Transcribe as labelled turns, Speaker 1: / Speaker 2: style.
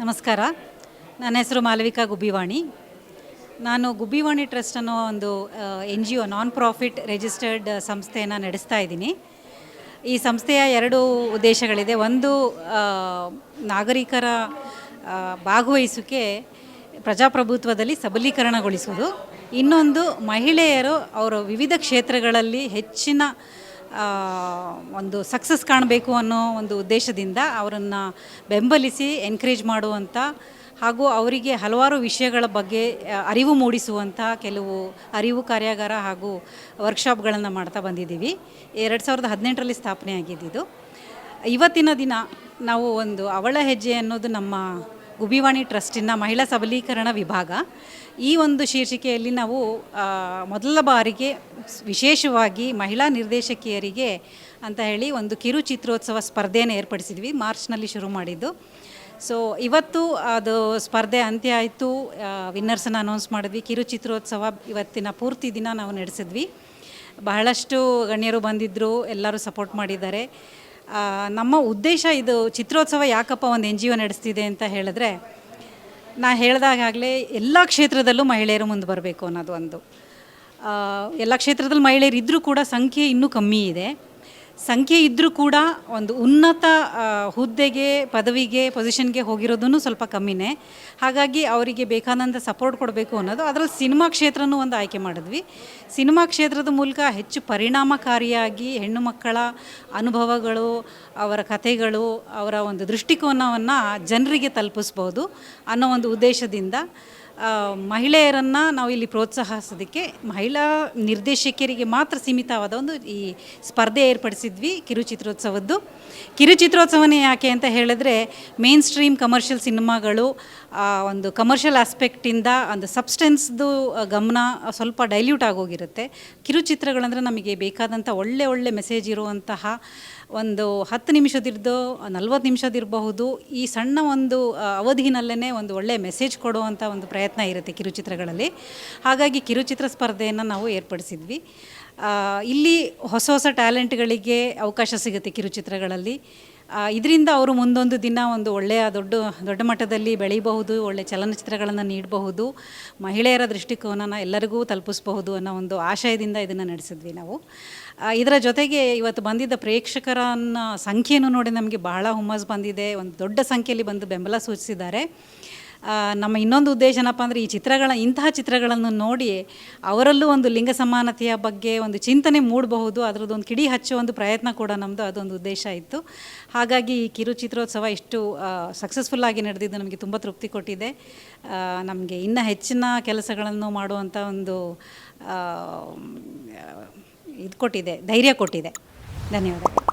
Speaker 1: ನಮಸ್ಕಾರ. ನನ್ನ ಹೆಸರು ಮಾಲವಿಕಾ ಗುಬ್ಬಿವಾಣಿ. ನಾನು ಗುಬ್ಬಿವಾಣಿ ಟ್ರಸ್ಟ್ ಅನ್ನೋ ಒಂದು N G O non profit registered ಸಂಸ್ಥೆಯನ್ನು ನಡೆಸ್ತಾ ಇದ್ದೀನಿ. ಈ ಸಂಸ್ಥೆಯ ಎರಡು ಉದ್ದೇಶಗಳಿದೆ. ಒಂದು ನಾಗರಿಕರ ಭಾಗವಹಿಸುವಿಕೆ ಪ್ರಜಾಪ್ರಭುತ್ವದಲ್ಲಿ ಸಬಲೀಕರಣಗೊಳಿಸುವುದು. ಇನ್ನೊಂದು, ಮಹಿಳೆಯರು ಅವರ ವಿವಿಧ ಕ್ಷೇತ್ರಗಳಲ್ಲಿ ಹೆಚ್ಚಿನ ಒಂದು ಸಕ್ಸಸ್ ಕಾಣಬೇಕು ಅನ್ನೋ ಒಂದು ಉದ್ದೇಶದಿಂದ ಅವರನ್ನು ಬೆಂಬಲಿಸಿ ಎನ್ಕರೇಜ್ ಮಾಡುವಂಥ ಹಾಗೂ ಅವರಿಗೆ ಹಲವಾರು ವಿಷಯಗಳ ಬಗ್ಗೆ ಅರಿವು ಮೂಡಿಸುವಂಥ ಕೆಲವು ಅರಿವು ಕಾರ್ಯಾಗಾರ ಹಾಗೂ ವರ್ಕ್ಶಾಪ್ಗಳನ್ನು ಮಾಡ್ತಾ ಬಂದಿದ್ದೀವಿ. ಎರಡು ಸಾವಿರದ ಹದಿನೆಂಟರಲ್ಲಿ ಸ್ಥಾಪನೆ ಆಗಿದ್ದಿದ್ದು ಇವತ್ತಿನ ದಿನ ನಾವು ಒಂದು ಅವಳ ಹೆಜ್ಜೆ ಅನ್ನೋದು ನಮ್ಮ ಗುಬಿವಾಣಿ ಟ್ರಸ್ಟಿನ ಮಹಿಳಾ ಸಬಲೀಕರಣ ವಿಭಾಗ. ಈ ಒಂದು ಶೀರ್ಷಿಕೆಯಲ್ಲಿ ನಾವು ಮೊದಲ ಬಾರಿಗೆ ವಿಶೇಷವಾಗಿ ಮಹಿಳಾ ನಿರ್ದೇಶಕಿಯರಿಗೆ ಅಂತ ಹೇಳಿ ಒಂದು ಕಿರು ಚಿತ್ರೋತ್ಸವ ಸ್ಪರ್ಧೆಯನ್ನು ಏರ್ಪಡಿಸಿದ್ವಿ, ಮಾರ್ಚ್ನಲ್ಲಿ ಶುರು ಮಾಡಿದ್ದು. ಸೊ ಇವತ್ತು ಅದು ಸ್ಪರ್ಧೆ ಅಂತ್ಯ ಆಯಿತು ವಿನ್ನರ್ಸನ್ನು ಅನೌನ್ಸ್ ಮಾಡಿದ್ವಿ. ಕಿರು ಚಿತ್ರೋತ್ಸವ ಇವತ್ತಿನ ಪೂರ್ತಿ ದಿನ ನಾವು ನಡೆಸಿದ್ವಿ. ಬಹಳಷ್ಟು ಗಣ್ಯರು ಬಂದಿದ್ದರು ಎಲ್ಲರೂ ಸಪೋರ್ಟ್ ಮಾಡಿದ್ದಾರೆ. ನಮ್ಮ ಉದ್ದೇಶ ಇದು ಚಿತ್ರೋತ್ಸವ ಯಾಕಪ್ಪ ಒಂದು ಎನ್ ಜಿ ಒ ನಡೆಸ್ತಿದೆ ಅಂತ ಹೇಳಿದ್ರೆ, ನಾ ಹೇಳಿದಾಗಲೇ ಎಲ್ಲ ಕ್ಷೇತ್ರದಲ್ಲೂ ಮಹಿಳೆಯರು ಮುಂದೆ ಬರಬೇಕು ಅನ್ನೋದು ಒಂದು. ಎಲ್ಲ ಕ್ಷೇತ್ರದಲ್ಲಿ ಮಹಿಳೆಯರು ಇದ್ದರೂ ಕೂಡ ಸಂಖ್ಯೆ ಇನ್ನೂ ಕಮ್ಮಿ ಇದೆ. ಸಂಖ್ಯೆ ಇದ್ದರೂ ಕೂಡ ಒಂದು ಉನ್ನತ ಹುದ್ದೆಗೆ, ಪದವಿಗೆ ಪೊಸಿಷನ್ಗೆ ಹೋಗಿರೋದೂ ಸ್ವಲ್ಪ ಕಮ್ಮಿನೇ. ಹಾಗಾಗಿ ಅವರಿಗೆ ಬೇಕಾದಂಥ ಸಪೋರ್ಟ್ ಕೊಡಬೇಕು ಅನ್ನೋದು. ಅದರಲ್ಲಿ ಸಿನಿಮಾ ಕ್ಷೇತ್ರನೂ ಒಂದು ಆಯ್ಕೆ ಮಾಡಿದ್ವಿ. ಸಿನಿಮಾ ಕ್ಷೇತ್ರದ ಮೂಲಕ ಹೆಚ್ಚು ಪರಿಣಾಮಕಾರಿಯಾಗಿ ಹೆಣ್ಣು ಮಕ್ಕಳ ಅನುಭವಗಳು, ಅವರ ಕಥೆಗಳು, ಅವರ ಒಂದು ದೃಷ್ಟಿಕೋನವನ್ನು ಜನರಿಗೆ ತಲುಪಿಸ್ಬೋದು ಅನ್ನೋ ಒಂದು ಉದ್ದೇಶದಿಂದ ಮಹಿಳೆಯರನ್ನು ನಾವು ಇಲ್ಲಿ ಪ್ರೋತ್ಸಾಹಿಸೋದಕ್ಕೆ ಮಹಿಳಾ ನಿರ್ದೇಶಕಿಯರಿಗೆ ಮಾತ್ರ ಸೀಮಿತವಾದ ಒಂದು ಈ ಸ್ಪರ್ಧೆ ಏರ್ಪಡಿಸಿದ್ವಿ ಕಿರುಚಿತ್ರೋತ್ಸವದ್ದು. ಕಿರುಚಿತ್ರೋತ್ಸವನೇ ಯಾಕೆ ಅಂತ ಹೇಳಿದ್ರೆ ಮೇನ್ ಸ್ಟ್ರೀಮ್ ಕಮರ್ಷಿಯಲ್ ಸಿನಿಮಾಗಳು ಒಂದು ಕಮರ್ಷಿಯಲ್ ಆಸ್ಪೆಕ್ಟಿಂದ ಒಂದು ಸಬ್ಸ್ಟೆನ್ಸ್ದು ಗಮನ ಸ್ವಲ್ಪ ಡೈಲ್ಯೂಟ್ ಆಗೋಗಿರುತ್ತೆ. ಕಿರುಚಿತ್ರಗಳಂದರೆ ನಮಗೆ ಬೇಕಾದಂಥ ಒಳ್ಳೆ ಒಳ್ಳೆ ಮೆಸೇಜ್ ಇರುವಂತಹ ಒಂದು ಹತ್ತು ನಿಮಿಷದಿರ್ದು, ನಲ್ವತ್ತು ನಿಮಿಷದಿರಬಹುದು, ಈ ಸಣ್ಣ ಒಂದು ಅವಧಿನಲ್ಲೇ ಒಂದು ಒಳ್ಳೆಯ ಮೆಸೇಜ್ ಕೊಡುವಂಥ ಒಂದು ಪ್ರಯತ್ನ ಇರುತ್ತೆ ಕಿರುಚಿತ್ರಗಳಲ್ಲಿ. ಹಾಗಾಗಿ ಕಿರುಚಿತ್ರ ಸ್ಪರ್ಧೆಯನ್ನು ನಾವು ಏರ್ಪಡಿಸಿದ್ವಿ. ಇಲ್ಲಿ ಹೊಸ ಹೊಸ ಟ್ಯಾಲೆಂಟ್ಗಳಿಗೆ ಅವಕಾಶ ಸಿಗುತ್ತೆ ಕಿರುಚಿತ್ರಗಳಲ್ಲಿ. ಇದರಿಂದ ಅವರು ಮುಂದೊಂದು ದಿನ ಒಂದು ಒಳ್ಳೆಯ ದೊಡ್ಡ ದೊಡ್ಡ ಮಟ್ಟದಲ್ಲಿ ಬೆಳೀಬಹುದು ಒಳ್ಳೆಯ ಚಲನಚಿತ್ರಗಳನ್ನು ನೀಡಬಹುದು, ಮಹಿಳೆಯರ ದೃಷ್ಟಿಕೋನನ ಎಲ್ಲರಿಗೂ ತಲುಪಿಸಬಹುದು ಅನ್ನೋ ಒಂದು ಆಶಯದಿಂದ ಇದನ್ನು ನಡೆಸಿದ್ವಿ ನಾವು. ಇದರ ಜೊತೆಗೆ ಇವತ್ತು ಬಂದಿದ್ದ ಪ್ರೇಕ್ಷಕರನ್ನ ಸಂಖ್ಯೆಯನ್ನು ನೋಡಿ ನಮಗೆ ಬಹಳ ಹುಮ್ಮಸ್ ಬಂದಿದೆ. ಒಂದು ದೊಡ್ಡ ಸಂಖ್ಯೆಯಲ್ಲಿ ಬಂದು ಬೆಂಬಲ ಸೂಚಿಸಿದ್ದಾರೆ. ನಮ್ಮ ಇನ್ನೊಂದು ಉದ್ದೇಶ ಏನಪ್ಪ ಅಂದರೆ ಈ ಚಿತ್ರಗಳ, ಇಂತಹ ಚಿತ್ರಗಳನ್ನು ನೋಡಿ ಅವರಲ್ಲೂ ಒಂದು ಲಿಂಗ ಸಮಾನತೆಯ ಬಗ್ಗೆ ಒಂದು ಚಿಂತನೆ ಮೂಡಬಹುದು. ಅದರದ್ದು ಕಿಡಿ ಹಚ್ಚುವ ಒಂದು ಪ್ರಯತ್ನ ಕೂಡ ನಮ್ಮದು ಅದೊಂದು ಉದ್ದೇಶ ಇತ್ತು. ಹಾಗಾಗಿ ಈ ಕಿರು ಚಿತ್ರೋತ್ಸವ ಇಷ್ಟು ಸಕ್ಸಸ್ಫುಲ್ಲಾಗಿ ನಡೆದಿದ್ದು ನಮಗೆ ತುಂಬ ತೃಪ್ತಿ ಕೊಟ್ಟಿದೆ. ನಮಗೆ ಇನ್ನ ಹೆಚ್ಚಿನ ಕೆಲಸಗಳನ್ನು ಮಾಡುವಂಥ ಒಂದು ಇದು ಕೊಟ್ಟಿದೆ, ಧೈರ್ಯ ಕೊಟ್ಟಿದೆ. ಧನ್ಯವಾದ